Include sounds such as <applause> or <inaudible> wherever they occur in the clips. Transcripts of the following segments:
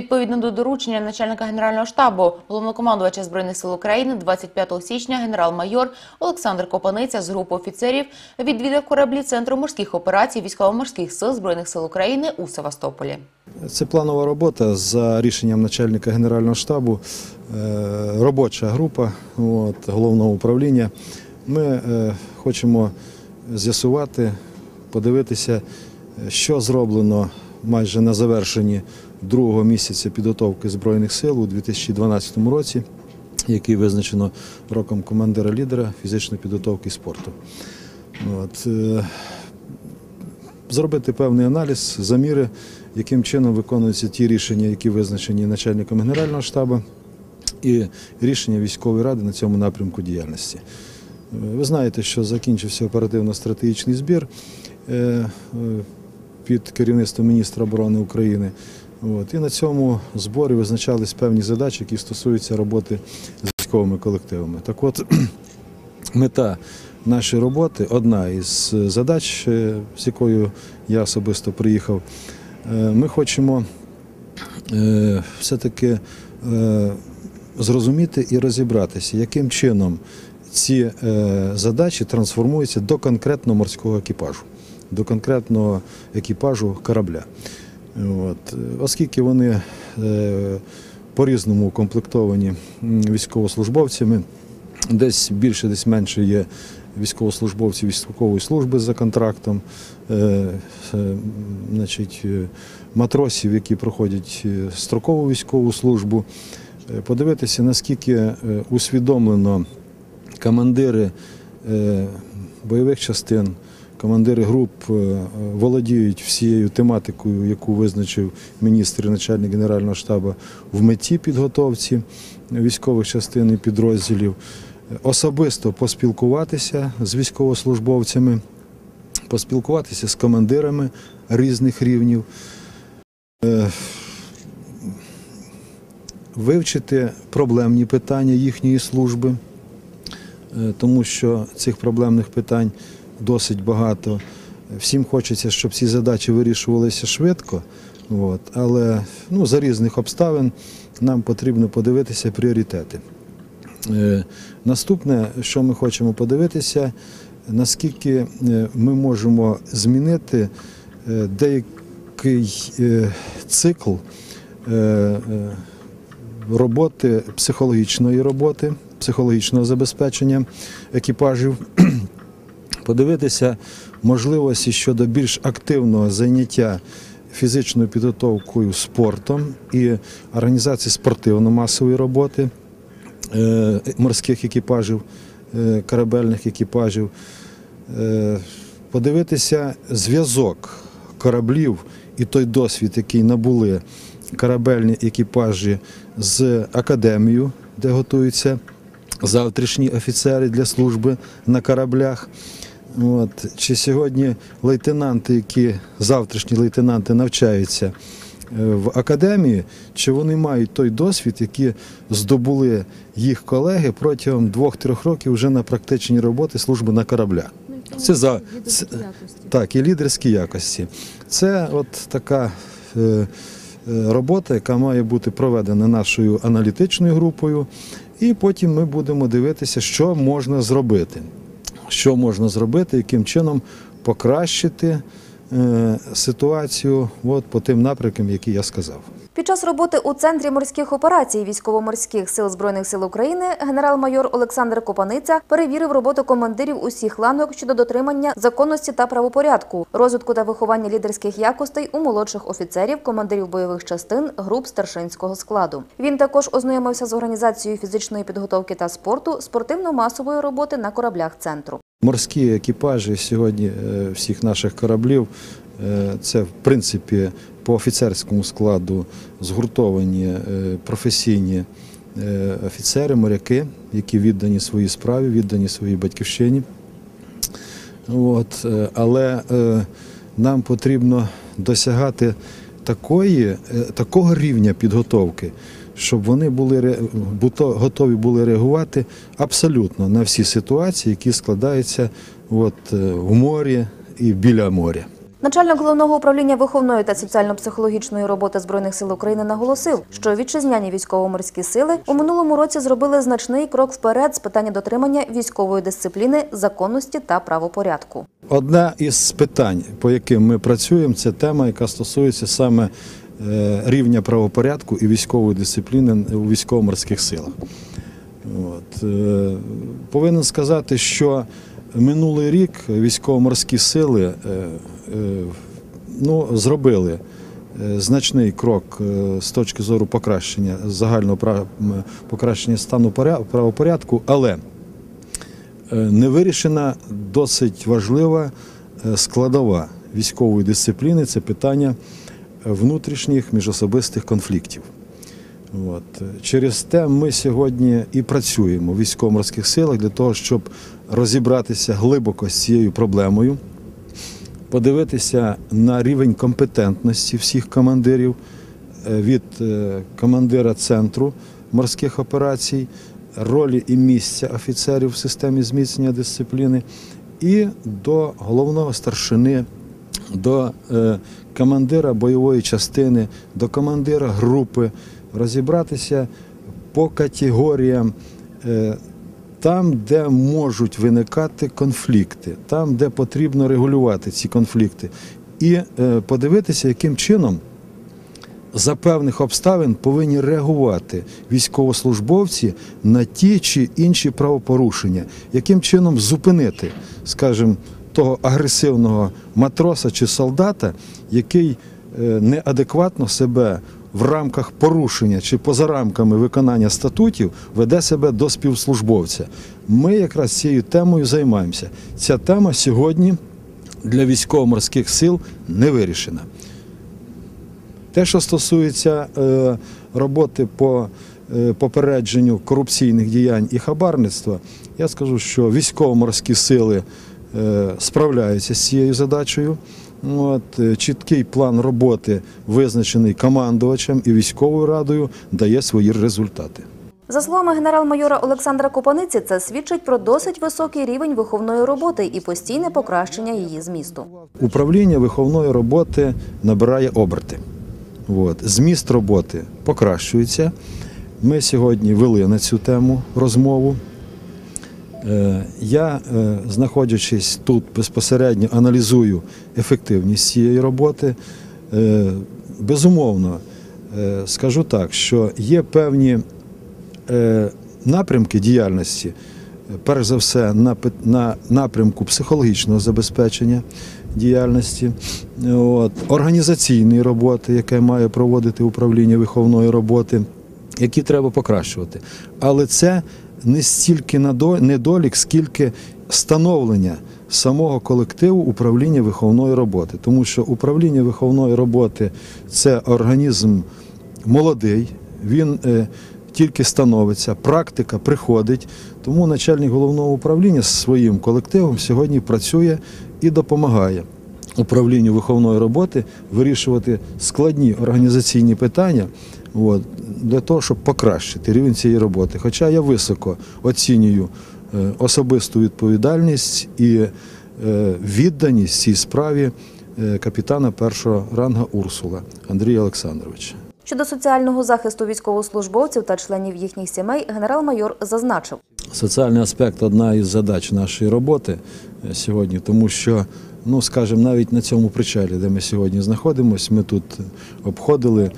Відповідно до доручення начальника генерального штабу головнокомандувача збройних сил України 25 січня генерал-майор Олександр Копаниця з групи офіцерів відвідав кораблі Центру морських операцій військово-морських сил збройних сил України у Севастополі. Це планова робота за рішенням начальника Генерального штабу, е, робоча група от, головного управління. Ми е, хочемо з'ясувати, подивитися, е, що зроблено майже на завершенні другого місяця підготовки Збройних сил у 2012 році, який визначено роком командира-лідера фізичної підготовки і спорту. От, е, зробити певний аналіз, заміри, яким чином виконуються ті рішення, які визначені начальником Генерального штабу, і рішення військової ради на цьому напрямку діяльності. Е, Ви знаєте, що закінчився оперативно-стратегічний збір е, під керівництвом міністра оборони України. От. І на цьому зборі визначались певні задачі, які стосуються роботи з військовими колективами. Так от, <clears throat> мета нашої роботи, одна із задач, е, з якою я особисто приїхав, е, ми хочемо е, все-таки зрозуміти і розібратися, яким чином ці задачі трансформуються до конкретного морського екіпажу, до конкретного екіпажу корабля. От. Оскільки вони е, по-різному укомплектовані військовослужбовцями, десь більше, десь менше є військовослужбовців військової служби за контрактом, е, е, значить, матросів, які проходять строкову військову службу, подивитися, наскільки усвідомлено командири бойових частин, командири груп е, володіють всією тематикою, яку визначив міністр і начальник Генерального штабу в меті підготовці військових частин і підрозділів, особисто поспілкуватися з військовослужбовцями, поспілкуватися з командирами різних рівнів. Е, Вивчити проблемні питання їхньої служби, е, тому що цих проблемних питань досить багато. Всім хочеться, щоб ці задачі вирішувалися швидко, от, але ну, за різних обставин нам потрібно подивитися пріоритети. Е, Наступне, що ми хочемо подивитися, наскільки е, ми можемо змінити е, деякий е, цикл роботи, психологічної роботи, психологічного забезпечення екіпажів, подивитися можливості щодо більш активного заняття фізичною підготовкою спортом і організації спортивно-масової роботи е, морських екіпажів, е, корабельних екіпажів, Е, подивитися зв'язок кораблів і той досвід, який набули корабельні екіпажі з академією, де готуються завтрашні офіцери для служби на кораблях. От. Чи сьогодні лейтенанти, які завтрашні лейтенанти навчаються е, в академії, чи вони мають той досвід, який здобули їх колеги протягом двох-трьох років вже на практичній роботі служби на кораблях. Це за це, так, і лідерські якості. Це от така е, е, робота, яка має бути проведена нашою аналітичною групою, і потім ми будемо дивитися, що можна зробити. Що можна зробити, яким чином покращити е, ситуацію от, по тим напрямкам, які я сказав. Під час роботи у центрі морських операцій військово-морських сил збройних сил України генерал-майор Олександр Копаниця перевірив роботу командирів усіх ланок щодо дотримання законності та правопорядку, розвитку та виховання лідерських якостей у молодших офіцерів, командирів бойових частин, груп старшинського складу. Він також ознайомився з організацією фізичної підготовки та спорту, спортивно-масової роботи на кораблях центру. Морські екіпажі сьогодні е, всіх наших кораблів це в принципі по офіцерському складу згуртовані е, професійні е, офіцери, моряки, які віддані своїй справі, віддані своїй батьківщині. От, е, але е, нам потрібно досягати такої, е, такого рівня підготовки, щоб вони були готові були реагувати абсолютно на всі ситуації, які складаються от, е, в морі і біля моря. Начальник головного управління виховної та соціально-психологічної роботи збройних сил України наголосив, що вітчизняні військово-морські сили у минулому році зробили значний крок вперед з питання дотримання військової дисципліни, законності та правопорядку. Одне із питань, по яким ми працюємо, це тема, яка стосується саме е, рівня правопорядку і військової дисципліни у військово-морських силах. От. е, Повинен сказати, що минулий рік військово-морські сили е, ну, зробили е, значний крок е, з точки зору покращення загального покращення стану поря- правопорядку, але Е, не вирішена досить важлива е, складова військової дисципліни це питання е, внутрішніх міжособистих конфліктів. От. Е, Через те ми сьогодні і працюємо в військово-морських силах для того, щоб розібратися глибоко з цією проблемою, подивитися на рівень компетентності всіх командирів е, від е, командира центру морських операцій, ролі і місця офіцерів в системі зміцнення дисципліни і до головного старшини, до е, командира бойової частини, до командира групи, розібратися по категоріям. Там, де можуть виникати конфлікти, там, де потрібно регулювати ці конфлікти, і е, подивитися, яким чином за певних обставин повинні реагувати військовослужбовці на ті чи інші правопорушення, яким чином зупинити, скажімо, того агресивного матроса чи солдата, який е, неадекватно себе в рамках порушення чи поза рамками виконання статутів веде себе до співслужбовця. Ми якраз цією темою займаємося. Ця тема сьогодні для військово-морських сил не вирішена. Те, що стосується е, роботи по е, попередженню корупційних діянь і хабарництва, я скажу, що військово-морські сили е, справляються з цією задачею. От, е, чіткий план роботи, визначений командувачем і військовою радою, дає свої результати. За словами генерал-майора Олександра Копаниці, це свідчить про досить високий рівень виховної роботи і постійне покращення її змісту. Управління виховної роботи набирає оберти. От. Зміст роботи покращується. Ми сьогодні вели на цю тему розмову. Е, Я, е, знаходячись тут безпосередньо, аналізую ефективність цієї роботи. Е, Безумовно, скажу так, що є певні напрямки діяльності, перш за все, на, напрямку психологічного забезпечення діяльності, от, організаційної роботи, яке має проводити управління виховної роботи, які треба покращувати. Але це не стільки недолік, скільки становлення самого колективу управління виховної роботи. Тому що управління виховної роботи це організм молодий, він е, тільки становиться, практика приходить. Тому начальник головного управління з своїм колективом сьогодні працює і допомагає управлінню виховної роботи вирішувати складні організаційні питання от, для того, щоб покращити рівень цієї роботи. Хоча я високо оцінюю е, особисту відповідальність і е, відданість цій справі е, капітана першого ранга Урсула Андрія Олександровича. Щодо соціального захисту військовослужбовців та членів їхніх сімей, генерал-майор зазначив. Соціальний аспект одна із задач нашої роботи сьогодні, тому що, ну скажімо, навіть на цьому причалі, де ми сьогодні знаходимося, ми тут обходили,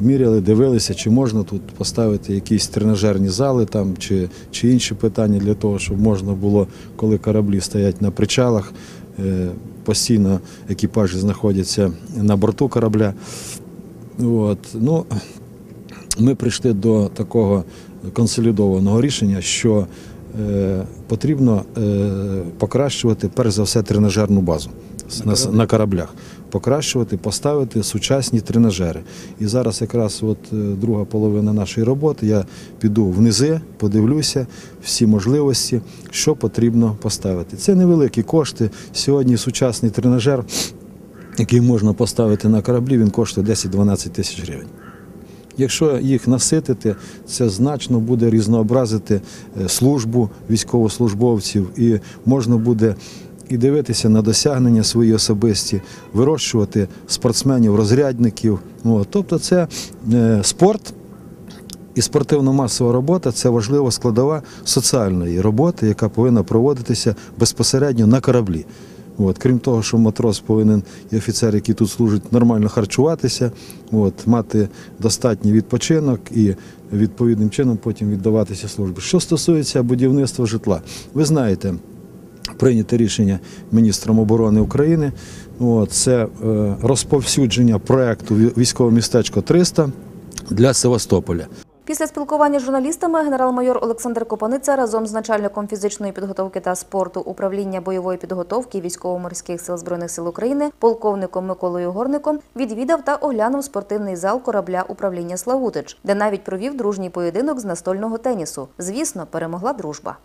міряли, дивилися, чи можна тут поставити якісь тренажерні зали там, чи, чи інші питання для того, щоб можна було, коли кораблі стоять на причалах, е, постійно екіпажі знаходяться на борту корабля. От, ну, ми прийшли до такого консолідованого рішення, що е, потрібно е, покращувати перш за все тренажерну базу на, на, на кораблях. Покращувати, поставити сучасні тренажери. І зараз якраз от е, друга половина нашої роботи. Я піду внизи, подивлюся всі можливості, що потрібно поставити. Це невеликі кошти. Сьогодні сучасний тренажер, який можна поставити на кораблі, він коштує 10-12 тисяч гривень. Якщо їх наситити, це значно буде різнообразити е, службу військовослужбовців і можна буде і дивитися на досягнення свої особисті, вирощувати спортсменів-розрядників. От. Тобто це е, спорт і спортивно-масова робота це важлива складова соціальної роботи, яка повинна проводитися безпосередньо на кораблі. Крім того, що матрос повинен і офіцер, який тут служить, нормально харчуватися, мати достатній відпочинок і відповідним чином потім віддаватися службі. Що стосується будівництва житла, ви знаєте, прийнято рішення міністром оборони України. Це е, розповсюдження проекту військове містечко 300 для Севастополя. Після спілкування з журналістами генерал-майор Олександр Копаниця разом з начальником фізичної підготовки та спорту управління бойової підготовки військово-морських сил збройних сил України, полковником Миколою Горником відвідав та оглянув спортивний зал корабля управління Славутич, де навіть провів дружній поєдинок з настольного тенісу. Звісно, перемогла дружба.